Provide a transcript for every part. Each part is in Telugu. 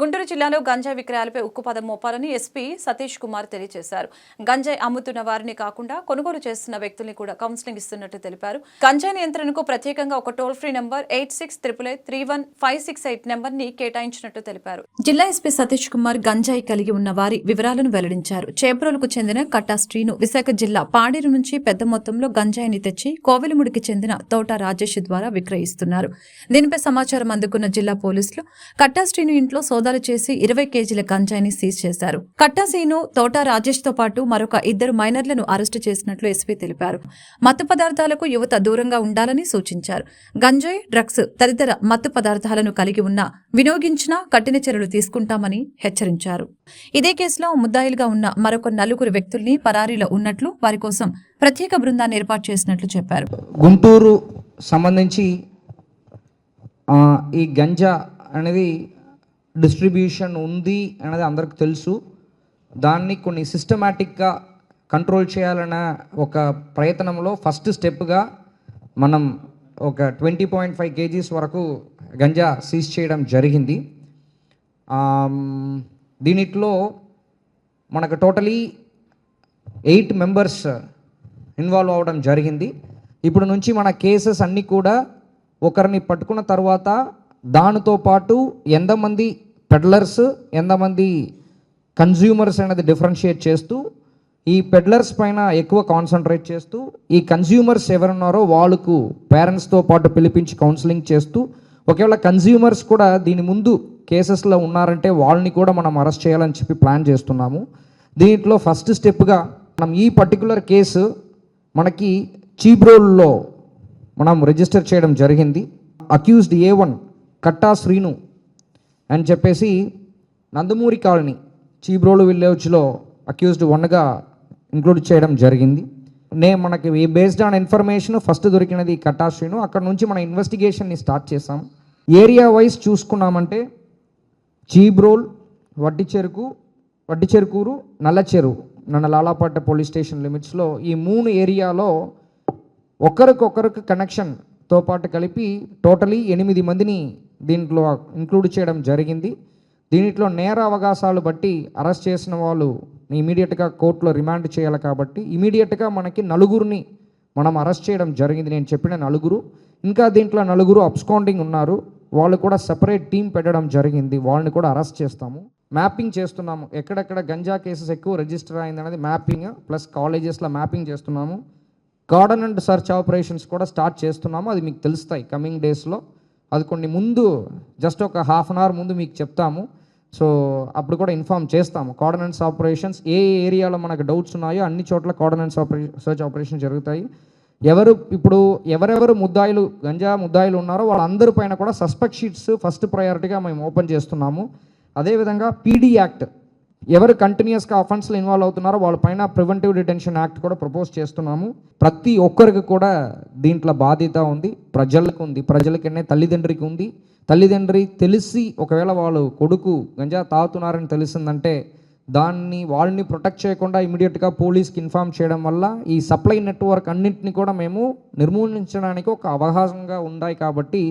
గుంటూరు జిల్లాలో గంజాయి విక్రయాలపై ఉక్కుపదం మోపాలని ఎస్పీ సతీష్ కుమార్ తెలియజేశారు. గంజాయి అమ్ముతున్న వారిని కాకుండా కొనుగోలు చేస్తున్న వ్యక్తుల్ని కూడా కౌన్సిలింగ్ ఇస్తున్నట్టు తెలిపారు. గంజాయి నియంత్రణకు ప్రత్యేకంగా ఒక toll free number eight six triple eight three one five six eight నెంబర్ని కేటాయించినట్టు తెలిపారు. జిల్లా ఎస్పీ సతీష్ కుమార్ గంజాయి కలిగి ఉన్న వారి వివరాలను వెల్లడించారు. చేబ్రోలుకు చెందిన కట్టా శ్రీను విశాఖ జిల్లా పాడేరు నుంచి పెద్ద మొత్తంలో గంజాయిని తెచ్చి కోవెలముడికి చెందిన తోట రాజేష్ ద్వారా విక్రయిస్తున్నారు. దీనిపై సమాచారం అందుకున్న జిల్లా పోలీసులు కట్టా శ్రీను ఇంట్లో సోదాలు చేసి ఇరవై కేజీల గంజాయిని సీజ్ చేశారు. కట్టాసీను తోటా తోట రాజేష్తో పాటు మరొక ఇద్దరు మైనర్లను అరెస్టు చేసినట్లు ఎస్పీ తెలిపారు. మత్తు పదార్థాలకు యువత దూరంగా ఉండాలని సూచించారు. గంజాయి డ్రగ్స్ తదితర మత్తు పదార్థాలను కలిగి ఉన్న వినియోగించినా కఠిన చర్యలు తీసుకుంటామని హెచ్చరించారు. ఇదే కేసులో ముద్దాయిలుగా ఉన్న మరొక నలుగురు వ్యక్తుల్ని పరారీలో ఉన్నట్లు వారి కోసం ప్రత్యేక బృందాన్ని ఏర్పాటు చేసినట్లు చెప్పారు. గుంటూరు సంబంధించి ఈ గంజా అనేది డిస్ట్రిబ్యూషన్ ఉంది అనేది అందరికి తెలుసు. దాన్ని కొన్ని సిస్టమేటిక్గా కంట్రోల్ చేయాలన్న ఒక ప్రయత్నంలో ఫస్ట్ స్టెప్గా మనం ఒక ట్వంటీ పాయింట్ ఫైవ్ కేజీస్ వరకు గంజా సీజ్ చేయడం జరిగింది. దీనిట్లో మనకు టోటలీ ఎయిట్ మెంబర్స్ ఇన్వాల్వ్ అవ్వడం జరిగింది. ఇప్పుడు నుంచి మన కేసెస్ అన్నీ కూడా ఒకరిని పట్టుకున్న తర్వాత దానితో పాటు ఎంతమంది పెడ్లర్స్ ఎంతమంది కన్జ్యూమర్స్ అనేది డిఫరెన్షియేట్ చేస్తూ ఈ పెడ్లర్స్ పైన ఎక్కువ కాన్సన్ట్రేట్ చేస్తూ ఈ కన్జ్యూమర్స్ ఎవరున్నారో వాళ్ళకు పేరెంట్స్తో పాటు పిలిపించి కౌన్సిలింగ్ చేస్తూ ఒకవేళ కన్జ్యూమర్స్ కూడా దీని ముందు కేసెస్లో ఉన్నారంటే వాళ్ళని కూడా మనం అరెస్ట్ చేయాలని చెప్పి ప్లాన్ చేస్తున్నాము. దీంట్లో ఫస్ట్ స్టెప్గా మనం ఈ పర్టికులర్ కేసు మనకి చీబ్రోల్లో మనం రిజిస్టర్ చేయడం జరిగింది. Accused A one Katta Srinu అని చెప్పేసి నందమూరి కాలనీ చీబ్రోలు విలేజ్లో అక్యూజ్డ్ వన్గా ఇంక్లూడ్ చేయడం జరిగింది. నే మనకి బేస్డ్ ఆన్ ఇన్ఫర్మేషన్ ఫస్ట్ దొరికినది కట్టా శ్రీను. అక్కడ నుంచి మన ఇన్వెస్టిగేషన్ని స్టార్ట్ చేసాం ఏరియా వైజ్ చూసుకున్నామంటే చీబ్రోల్ వడ్డి చెరుకు వడ్డి చెరుకూరు నల్ల చెరువు నన్న లాలాపట్ట పోలీస్ స్టేషన్ లిమిట్స్లో ఈ మూడు ఏరియాలో ఒకరికొకరికి కనెక్షన్తో పాటు కలిపి టోటలీ ఎనిమిది మందిని దీంట్లో ఇంక్లూడ్ చేయడం జరిగింది. దీంట్లో నేర అవకాశాలు బట్టి అరెస్ట్ చేసిన వాళ్ళు ఇమీడియట్గా కోర్టులో రిమాండ్ చేయాలి కాబట్టి ఇమీడియట్గా మనకి నలుగురిని మనం అరెస్ట్ చేయడం జరిగింది. నేను చెప్పిన నలుగురు ఇంకా దీంట్లో నలుగురు అబ్స్కౌండింగ్ ఉన్నారు. వాళ్ళు కూడా సెపరేట్ టీం పెట్టడం జరిగింది. వాళ్ళని కూడా అరెస్ట్ చేస్తాము. మ్యాపింగ్ చేస్తున్నాము. ఎక్కడెక్కడ గంజా కేసెస్ ఎక్కువ రిజిస్టర్ అయింది అనేది మ్యాపింగ్ ప్లస్ కాలేజెస్లో మ్యాపింగ్ చేస్తున్నాము. గార్డెన్ అండ్ సర్చ్ ఆపరేషన్స్ కూడా స్టార్ట్ చేస్తున్నాము. అది మీకు తెలుస్తాయి. కమింగ్ డేస్లో అది కొన్ని ముందు జస్ట్ ఒక హాఫ్ అన్ అవర్ ముందు మీకు చెప్తాము. సో అప్పుడు కూడా ఇన్ఫామ్ చేస్తాము. కోఆర్డినెన్స్ ఆపరేషన్స్ ఏ ఏరియాలో మనకు డౌట్స్ ఉన్నాయో అన్ని చోట్ల కోఆర్డినెన్స్ ఆపరే సర్చ్ ఆపరేషన్ జరుగుతాయి. ఎవరు ఇప్పుడు ఎవరెవరు ముద్దాయిలు గంజా ముద్దాయిలు ఉన్నారో వాళ్ళందరి పైన కూడా సస్పెక్ట్ షీట్స్ ఫస్ట్ ప్రయారిటీగా మేము ఓపెన్ చేస్తున్నాము. అదేవిధంగా పీడీ యాక్ట్ ఎవరు కంటిన్యూస్గా అఫెన్స్లో ఇన్వాల్వ్ అవుతున్నారో వాళ్ళ పైన ప్రివెంటివ్ డిటెన్షన్ యాక్ట్ కూడా ప్రపోజ్ చేస్తున్నాము. ప్రతి ఒక్కరికి కూడా దీంట్లో బాధ్యత ఉంది ప్రజలకు ఉంది ప్రజలకనే తల్లిదండ్రికి ఉంది. తల్లిదండ్రి తెలిసి ఒకవేళ వాళ్ళు కొడుకు గంజా తాగుతున్నారని తెలిసిందంటే దాన్ని వాళ్ళని ప్రొటెక్ట్ చేయకుండా ఇమీడియట్గా పోలీస్కి ఇన్ఫామ్ చేయడం వల్ల ఈ సప్లై నెట్వర్క్ అన్నింటిని కూడా మేము నిర్మూలించడానికి ఒక అవకాశంగా ఉన్నాయి కాబట్టి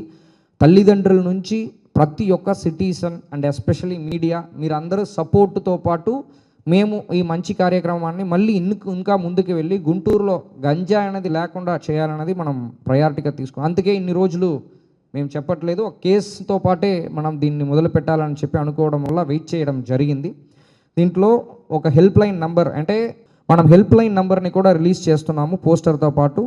తల్లిదండ్రుల నుంచి ప్రతి ఒక్క సిటిజన్ అండ్ ఎస్పెషల్లీ మీడియా మీరందరూ సపోర్టుతో పాటు మేము ఈ మంచి కార్యక్రమాన్ని మళ్ళీ ఇన్కు ఇంకా ముందుకు వెళ్ళి గుంటూరులో గంజా అనేది లేకుండా చేయాలన్నది మనం ప్రయారిటీగా తీసుకున్నాం. అందుకే ఇన్ని రోజులు మేము చెప్పట్లేదు. ఒక కేసుతో పాటే మనం దీన్ని మొదలు పెట్టాలని చెప్పి అనుకోవడం వల్ల వెయిట్ చేయడం జరిగింది. దీంట్లో ఒక హెల్ప్ లైన్ నంబర్ అంటే మనం హెల్ప్ లైన్ నంబర్ని కూడా రిలీజ్ చేస్తున్నాము పోస్టర్తో పాటు.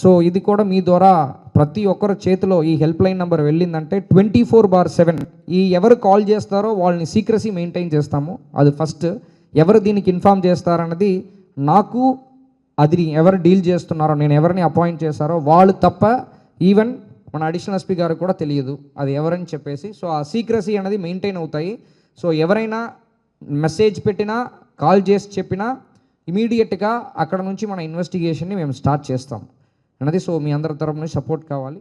సో ఇది కూడా మీ ద్వారా ప్రతి ఒక్కరి చేతిలో ఈ హెల్ప్ లైన్ నెంబర్ వెళ్ళిందంటే ట్వంటీ ఫోర్ బార్ సెవెన్. ఈ ఎవరు కాల్ చేస్తారో వాళ్ళని సీక్రసీ మెయింటైన్ చేస్తాము. అది ఫస్ట్. ఎవరు దీనికి ఇన్ఫామ్ చేస్తారన్నది నాకు అది ఎవరు డీల్ చేస్తున్నారో నేను ఎవరిని అపాయింట్ చేశారో వాళ్ళు తప్ప ఈవెన్ మన అడిషనల్ ఎస్పీ గారు కూడా తెలియదు. అది ఎవరని చెప్పేసి. సో ఆ సీక్రసీ అనేది మెయింటైన్ అవుతాయి. సో ఎవరైనా మెసేజ్ పెట్టినా కాల్ చేసి చెప్పినా ఇమీడియట్గా అక్కడ నుంచి మన ఇన్వెస్టిగేషన్ని మేము స్టార్ట్ చేస్తాం. అన్నది సో మీ అందరి తరపు సపోర్ట్ కావాలి.